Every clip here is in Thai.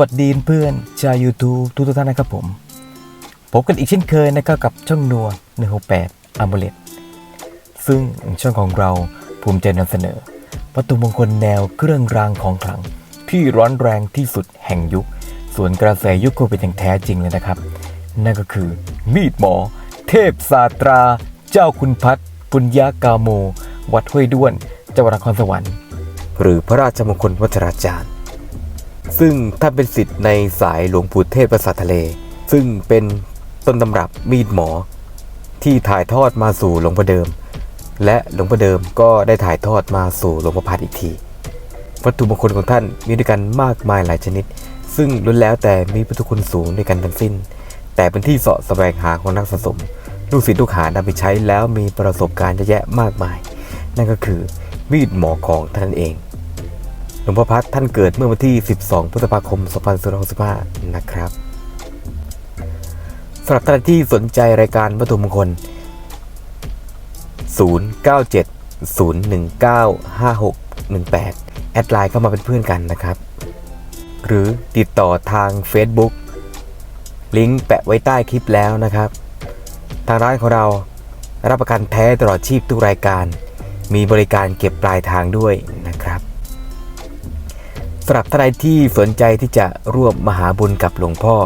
วัสดีเพื่อนชาว YouTube ทุกท่านนะครับผม พบกันอีกเช่นเคยนะครับกับช่องนัว168 a m u l e t ซึ่งช่องของเราภูมิใจนำเสนอวัตถุมงคลแนวเครื่องรางของขลัง ที่ร้อนแรงที่สุดแห่งยุค ส่วนกระแสยุคโควิดอย่างแท้จริงเลยนะครับ นั่นก็คือ มีดหมอ เทพศาสตรา เจ้าคุณพัฒน์ปุญญากาโม วัดห้วยด้วนจังหวัดนครสวรรค์ หรือพระราชมงคลวัชราจารย์ ซึ่งท่านเป็นสิทธิ์ในสายหลวงปู่เทพประสาททะเล ซึ่งเป็นต้นตำรับมีดหมอ ที่ถ่ายทอดมาสู่หลวงพ่อเดิม และหลวงพ่อเดิมก็ได้ถ่ายทอดมาสู่หลวงพ่อพัดอีกที วัตถุมงคลของท่านมีด้วยกันมากมายหลายชนิด ซึ่งล้วนแล้วแต่มีพุทธคุณสูงด้วยกันทั้งสิ้น แต่เป็นที่เสาะแสวงหาของนักสะสม ลูกศิษย์ลูกหานำไปใช้แล้วมีประสบการณ์เยอะแยะมากมาย นั่นก็คือมีดหมอของท่านเอง หลวงพ่อพัดท่านเกิดเมื่อวันที่ 12 พฤษภาคม 2565 นะครับสำหรับท่านที่สนใจรายการวัตถุมงคล 0970195618 แอดไลน์เข้ามาเป็นเพื่อนกันนะครับ หรือติดต่อทาง Facebook ลิงก์แปะไว้ใต้คลิปแล้วนะครับ ทางร้านของเรารับประกันแท้ตลอดชีพทุกรายการ มีบริการเก็บปลายทางด้วยน สำหรับท่านใดที่สนใจที่จะร่วมมหาบุญกับหลวงพ่อ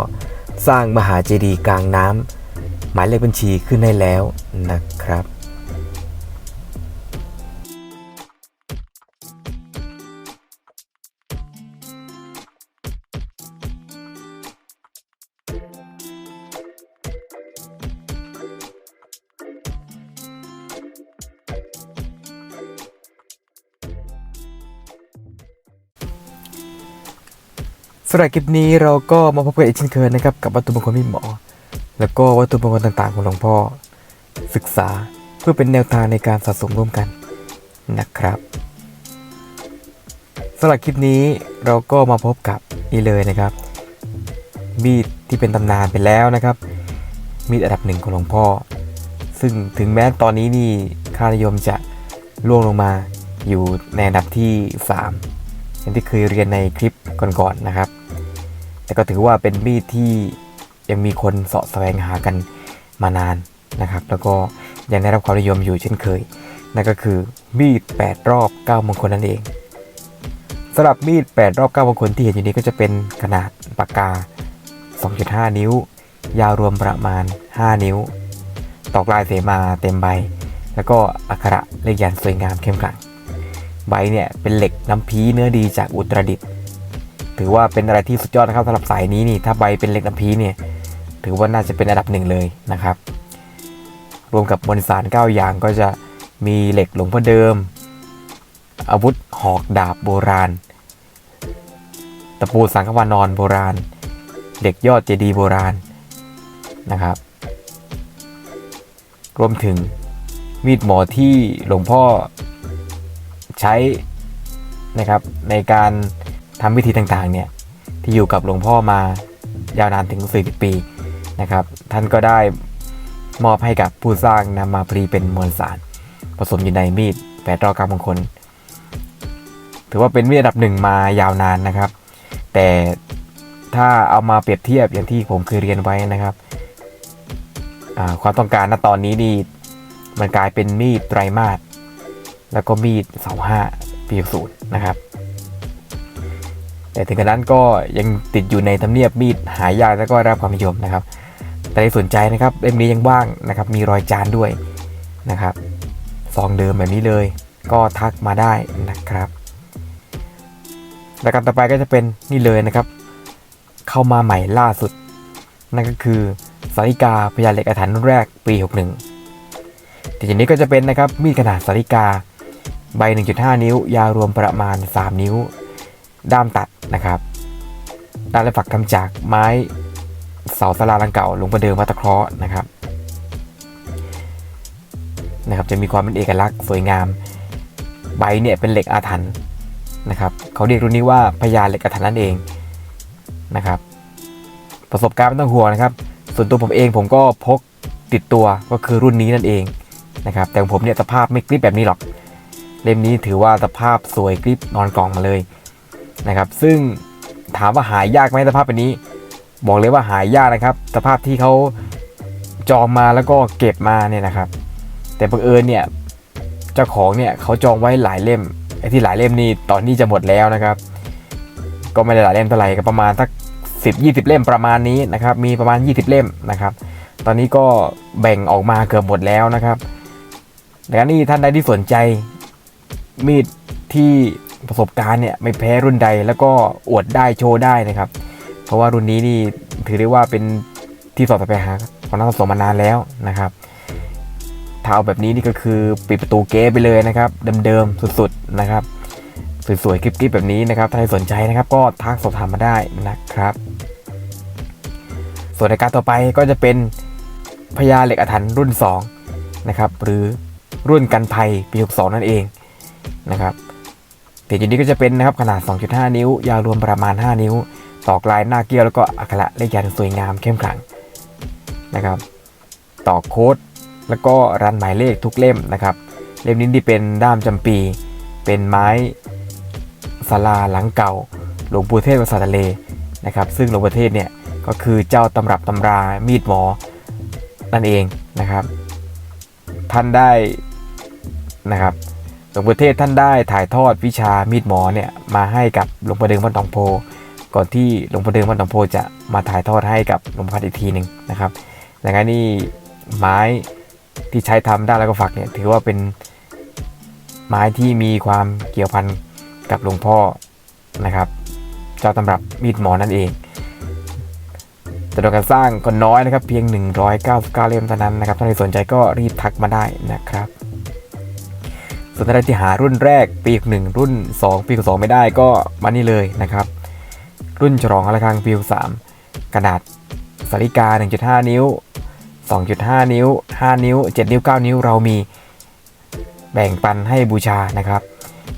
สร้างมหาเจดีย์กลางน้ำหมายเลขบัญชีขึ้นให้แล้วนะครับ สำหรับคลิปนี้เราก็มาพบกันอีกเช่นเคยนะครับ กับวัตถุมงคลมีดหมอ แล้วก็วัตถุมงคลต่างๆของหลวงพ่อ ศึกษาเพื่อเป็นแนวทางในการสะสมร่วมกันนะครับสำหรับคลิปนี้เราก็มาพบกับนี่เลยนะครับมีดที่เป็นตำนานไปแล้วนะครับ มีดอันดับหนึ่งของหลวงพ่อ ซึ่งถึงแม้ตอนนี้นี่ค่านิยมจะล่วงลงมาอยู่ในอันดับที่ 3 อย่างที่เคยเรียนในคลิปก่อนๆนะครับ แต่ก็ถือว่าเป็นมีดที่ยังมีคนเสาะแสวงหากันมานานนะครับ แล้วก็ยังได้รับความนิยมอยู่เช่นเคย นั่นก็คือมีด 8 รอบ 9 มงคลนั่นเองสำหรับมีด 8 รอบ 9 มงคลที่เห็นอยู่นี้ก็จะเป็นขนาดปากกา 2.5 นิ้ว ยาวรวมประมาณ 5 นิ้ว ตอกลายเสมาเต็มใบ แล้วก็อักขระเลขยันต์สวยงามเข้มขลังใบเนี่ยเป็นเหล็กน้ำพีเนื้อดีจากอุตรดิตถ์ ถือว่าเป็นอะไรที่สุดยอดนะครับสำหรับสายนี้นี่ถ้าใบเป็นเหล็กน้ำพีเนี่ยถือว่าน่าจะเป็นอันดับหนึ่งเลยนะครับ รวมกับบริสาร9อย่างก็จะมีเหล็กหลวงพ่อเดิม อาวุธหอกดาบโบราณ ตะปูสังฆวานอนโบราณ เหล็กยอดเจดีย์โบราณนะครับ รวมถึงมีดหมอที่หลวงพ่อใช้นะครับในการ ทำวิธีต่างๆเนี่ยที่อยู่กับหลวงพ่อมายาวนานถึง 40 ปีนะครับ ท่านก็ได้มอบให้กับผู้สร้างนำมาพรีเป็นมวลสาร ผสมอยู่ในมีดแปดรอกรรมงคลถือว่าเป็นมีดอันดับหนึ่งมายาวนานนะครับ แต่ถ้าเอามาเปรียบเทียบอย่างที่ผมเคยเรียนไว้นะครับความต้องการณตอนนี้นี่มันกลายเป็นมีดไตรมาสแล้วก็มีดเสาห้าปีศูนย์นะครับ แต่ถึงกระนั้นก็ยังติดอยู่ในทำเนียบมีดหายากแล้วก็รับความนิยมนะครับ แต่สนใจนะครับเล่มนี้ยังว่างนะครับ มีรอยจานด้วยนะครับซองเดิมแบบนี้เลย ก็ทักมาได้นะครับรายการต่อไปก็จะเป็นนี่เลยนะครับ เข้ามาใหม่ล่าสุด นั่นก็คือสาริกาพยาเหล็กอาถรรพ์รุ่นแรกปี 61ทีนี้ก็จะเป็นนะครับมีดขนาดสาริกา ใบ 1.5 นิ้ว ยาวรวมประมาณ 3 นิ้ว ด้ามตัด นะครับด้านและฝักทำจากไม้เสาสลาลังเก่าลงประเดิมวัตะเคราะห์นะครับนะครับ จะมีความเป็นเอกลักษณ์สวยงาม ใบเนี่ยเป็นเหล็กอาถรรพ์นะครับเขาเรียกรุ่นนี้ว่าพญาเหล็กอาถรรพ์นั่นเองนะครับ ประสบการณ์ไม่ต้องห่วงนะครับ ส่วนตัวผมเองผมก็พกติดตัวก็คือรุ่นนี้นั่นเองนะครับ แต่ของผมเนี่ยสภาพไม่กริบแบบนี้หรอก เล่มนี้ถือว่าสภาพสวยกริบนอนกล่องมาเลย นะครับ ซึ่งถามว่าหายากไหมสภาพแบบนี้ บอกเลยว่าหายากนะครับ สภาพที่เขาจองมาแล้วก็เก็บมาเนี่ยนะครับ แต่บังเอิญเนี่ยเจ้าของเนี่ยเขาจองไว้หลายเล่มไอ้ที่หลายเล่มนี่ตอนนี้จะหมดแล้วนะครับ ก็ไม่ได้หลายเล่มเท่าไหร่ก็ประมาณสักสิบยี่สิบเล่มประมาณนี้นะครับ มีประมาณ 20 เล่มนะครับ ตอนนี้ก็แบ่งออกมาเกือบหมดแล้วนะครับดังนั้นนี่ท่านใดที่สนใจมีดที่ ประสบการณ์เนี่ยไม่แพ้รุ่นใดแล้วก็อวดได้โชว์ได้นะครับ เพราะว่ารุ่นนี้นี่ถือได้ว่าเป็นที่สอดไปหาของนักสะสมมานานแล้วนะครับถ้าแบบนี้นี่ก็คือปิดประตูเก๊ไปเลยนะครับเดิมๆสุดๆนะครับสวยๆคลิปๆแบบนี้นะครับถ้าใครสนใจนะครับ ก็ทักสอบถามมาได้นะครับ ส่วนในการต่อไปก็จะเป็นพญาเหล็กอาถรรพ์รุ่น2นะครับหรือรุ่นกันภัยปี62นั่นเองนะครับ เตียนนี้ก็จะเป็นนะครับขนาด 2.5 นิ้ว ยาวรวมประมาณ 5 นิ้ว ตอกลายหน้าเกี้ยวแล้วก็อักขระเลขยันสวยงามเข้มขลังนะครับ ตอกโค้ดแล้วก็รันหมายเลขทุกเล่มนะครับ เล่มนี้ที่เป็นด้ามจำปี เป็นไม้ศาลาหลังเก่า หลวงปู่เทศวัดสาทะเลนะครับ ซึ่งหลวงปู่เทศเนี่ยก็คือเจ้าตำรับตำรามีดหมอนั่นเองนะครับ ท่านได้นะครับ หลวงปู่เทศท่านได้ถ่ายทอดวิชามีดหมอเนี่ยมาให้กับหลวงปู่เดิงวัดหนองโพ ก่อนที่หลวงปู่เดิงวัดหนองโพจะมาถ่ายทอดให้กับหลวงพ่อพัดอีกทีหนึ่งนะครับดังนั้นนี่ไม้ที่ใช้ทำได้แล้วก็ฝักเนี่ยถือว่าเป็นไม้ที่มีความเกี่ยวพันกับหลวงพ่อนะครับ เจ้าตำรับมีดหมอนั่นเองจำนวนการสร้างก็น้อยนะครับ เพียง 199 เล่มเท่านั้นนะครับถ้าใครสนใจก็รีบทักมาได้นะครับ ส่วนท่านใดที่หารุ่นแรกปีหนึ่งรุ่น 2 ปีสองไม่ได้ก็มานี่เลยนะครับ รุ่นฉลองระฆังปีสามกระดาษสาริกา 1.5 นิ้ว 2.5 นิ้ว 5 นิ้ว 7 นิ้ว 9 นิ้วเรามีแบ่งปันให้บูชานะครับ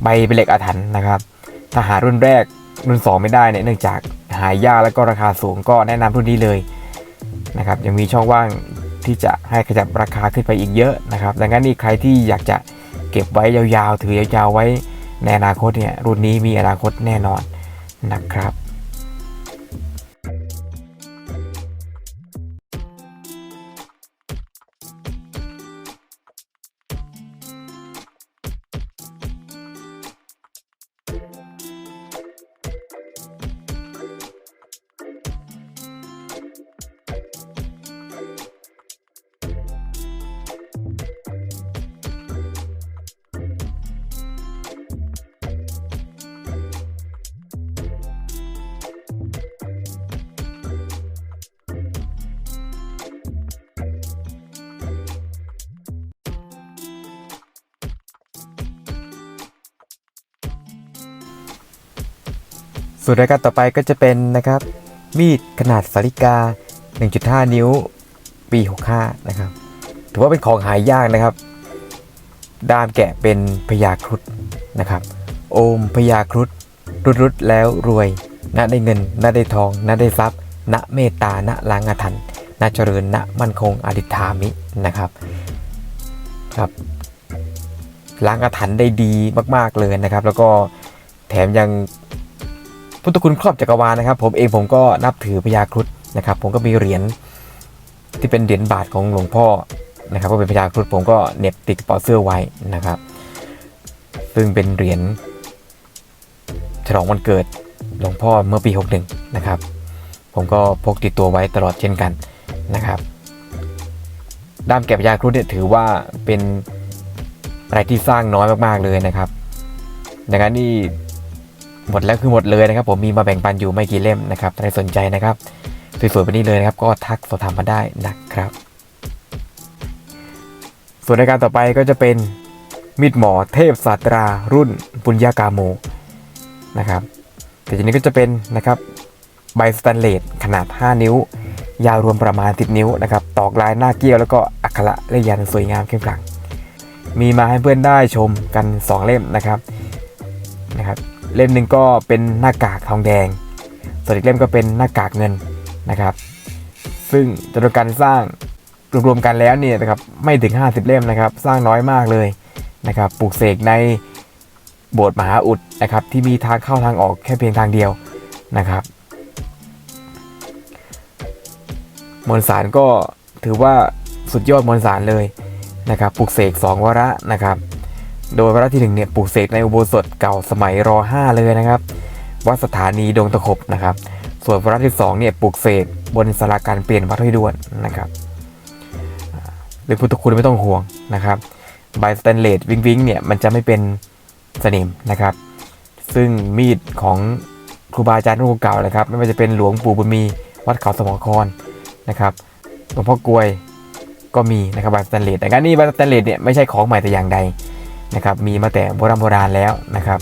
ใบเป็นเหล็กอาถรรพ์นะครับ ถ้าหารุ่นแรกรุ่น 2 ไม่ได้เนี่ยเนื่องจากหายากแล้วก็ราคาสูงก็แนะนำรุ่นนี้เลยนะครับยังมีช่องว่างที่จะให้ขยับราคาขึ้นไปอีกเยอะนะครับ ดังนั้นนี่ใครที่อยากจะ เก็บไว้ยาวๆ ถือยาวๆไว้ในอนาคตเนี่ยรุ่นนี้มีอนาคตแน่นอนนะครับ ส่วนรายการต่อไปก็จะเป็นนะครับ มีดขนาดสาริกา 1.5 นิ้ว ปี 65 นะครับ ถือว่าเป็นของหายากนะครับ ด้ามแกะเป็นพญาครุฑนะครับ โอมพญาครุฑรุดรุดแล้วรวยณได้เงินณได้ทองณได้ทรัพย์ณเมตตาณล้างอาถรรพ์ณเจริญณมั่นคงอดิธามินะครับครับล้างอาถรรพ์ได้ดีมาก ๆเลยนะครับ แล้วก็แถมยัง พุทธคุณครอบจักรวาลนะครับ ผมเองผมก็นับถือพญาครุฑนะครับ ผมก็มีเหรียญที่เป็นเหรียญบาทของหลวงพ่อนะครับก็เป็นพญาครุฑผมก็เน็บติดกระเป๋าเสื้อไว้นะครับ ซึ่งเป็นเหรียญฉลองวันเกิดหลวงพ่อเมื่อปี 61 นะครับ ผมก็พกติดตัวไว้ตลอดเช่นกันนะครับ ด้ามแกะพญาครุฑเนี่ยถือว่าเป็นอะไรที่สร้างน้อยมากๆเลยนะครับดังนั้นนี่ หมดแล้วคือหมดเลยนะครับผมมีมาแบ่งปันอยู่ไม่กี่เล่มนะครับถ้าใครสนใจนะครับสวยๆแบบนี้เลยนะครับ ก็ทักสอบถามมาได้นะครับ ส่วนรายการต่อไปก็จะเป็นมีดหมอเทพศาสตรารุ่นปุญญากาโมนะครับแต่ทีนี้ก็จะเป็นนะครับใบสแตนเลสขนาด 5 นิ้ว ยาวรวมประมาณ 10 นิ้วนะครับตอกลายหน้าเกี้ยวแล้วก็อักขระและยันสวยงามเข้มขลังมีมาให้เพื่อนได้ชมกัน 2 เล่มนะครับนะครับ เล่มหนึ่งก็เป็นหน้ากากทองแดง ส่วนอีกเล่มก็เป็นหน้ากากเงินนะครับ ซึ่งจำนวนการสร้างรวมๆกันแล้วเนี่ยนะครับไม่ถึง 50 เล่มนะครับ สร้างน้อยมากเลยนะครับปลูกเสกในโบสถ์มหาอุดนะครับที่มีทางเข้าทางออกแค่เพียงทางเดียวนะครับมวลสารก็ถือว่าสุดยอดมวลสารเลยนะครับปลูกเสก2วาระนะครับ โดยวาระที่หนึ่งเนี่ยปลูกเสกในอุโบสถเก่าสมัยร 5 เลยนะครับ วัดสถานีดงตะขบนะครับ ส่วนวาระที่2เนี่ยปลูกเสกบนสาราการเปลี่ยนวัดห้วยด้วนนะครับอ่าเรื่องพุทธคุณไม่ต้องห่วงนะครับใบสแตนเลสวิงวิงเนี่ยมันจะไม่เป็นสนิมนะครับ ซึ่งมีดของครูบาอาจารย์รุ่นเก่านะครับ ไม่ว่าจะเป็นหลวงปู่บุญมีวัดเขาสมอครนะครับหลวงพ่อกลวยก็มีนะครับใบสแตนเลสแต่การนี้ใบสแตนเลสเนี่ยไม่ใช่ของใหม่แต่อย่างใด นะครับมีมาแต่โบราณโบราณแล้วนะครับ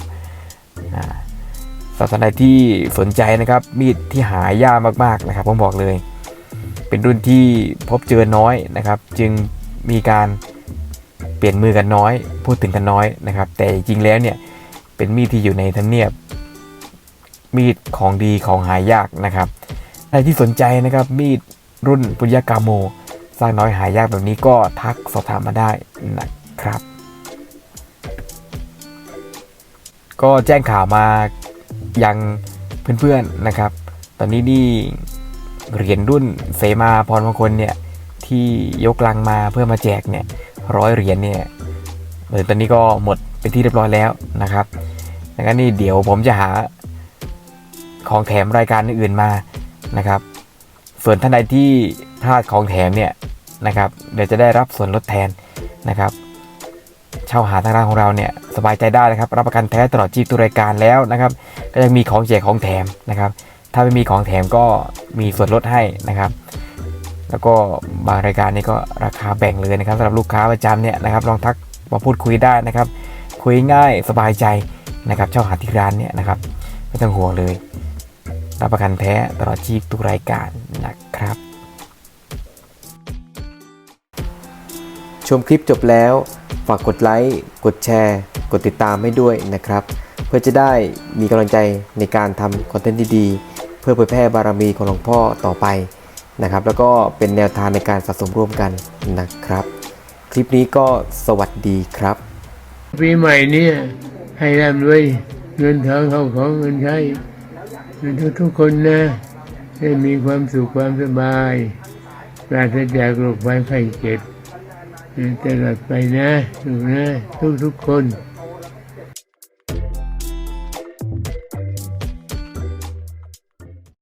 อ่าสำหรับท่านใดที่สนใจนะครับมีดที่หายากมากๆนะครับผมบอกเลย เป็นรุ่นที่พบเจอน้อยนะครับ จึงมีการเปลี่ยนมือกันน้อย พูดถึงกันน้อยนะครับ แต่จริงๆแล้วเนี่ยเป็นมีดที่อยู่ในทำเนียบ มีดของดีของหายากนะครับใครที่สนใจนะครับมีดรุ่นปุญญากาโมสร้างน้อยหายากแบบนี้ก็ทักสอบถามมาได้นะครับ ก็แจ้งข่าวมายังเพื่อนๆนะครับ ตอนนี้นี่เหรียญรุ่นเสมาพรมงคลเนี่ยที่ยกลังมาเพื่อมาแจกเนี่ยร้อยเหรียญเนี่ยเหมือนตอนนี้ก็หมดเป็นที่เรียบร้อยแล้วนะครับดังนั้นนี่เดี๋ยวผมจะหาของแถมรายการอื่นมานะครับ ส่วนท่านใดที่พลาดของแถมเนี่ยนะครับเดี๋ยวจะได้รับส่วนลดแทนนะครับ เช่าหาทางร้านของเราเนี่ยสบายใจได้นะครับ รับประกันแท้ตลอดชีพทุกรายการแล้วนะครับ ก็ยังมีของแจกของแถมนะครับ ถ้าไม่มีของแถมก็มีส่วนลดให้นะครับ แล้วก็บางรายการนี่ก็ราคาแบ่งเลยนะครับสำหรับลูกค้าประจำเนี่ยนะครับลองทักมาพูดคุยได้นะครับ คุยง่ายสบายใจนะครับเช่าหาที่ร้านเนี่ยนะครับไม่ต้องห่วงเลย รับประกันแท้ตลอดชีพทุกรายการนะครับ ชมคลิปจบแล้วากกดไลค์ กดแชร์ กดติดตามให้ด้วยนะครับ เพื่อจะได้มีกำลังใจในการทำคอนเทนต์ดีๆ เพื่อเผยแพร่บารมีของหลวงพ่อต่อไปนะครับ แล้วก็เป็นแนวทางในการสะสมร่วมกันนะครับ คลิปนี้ก็สวัสดีครับ ปีใหม่เนี่ยให้ร่ำรวยเงินทองเข้าของเงินใช้ทุกทุกคนนะให้มีความสุขความสบายปราศจากโรคภัยไข้เจ็บ ตลอดไปนะถูกนะทุกทุกๆคน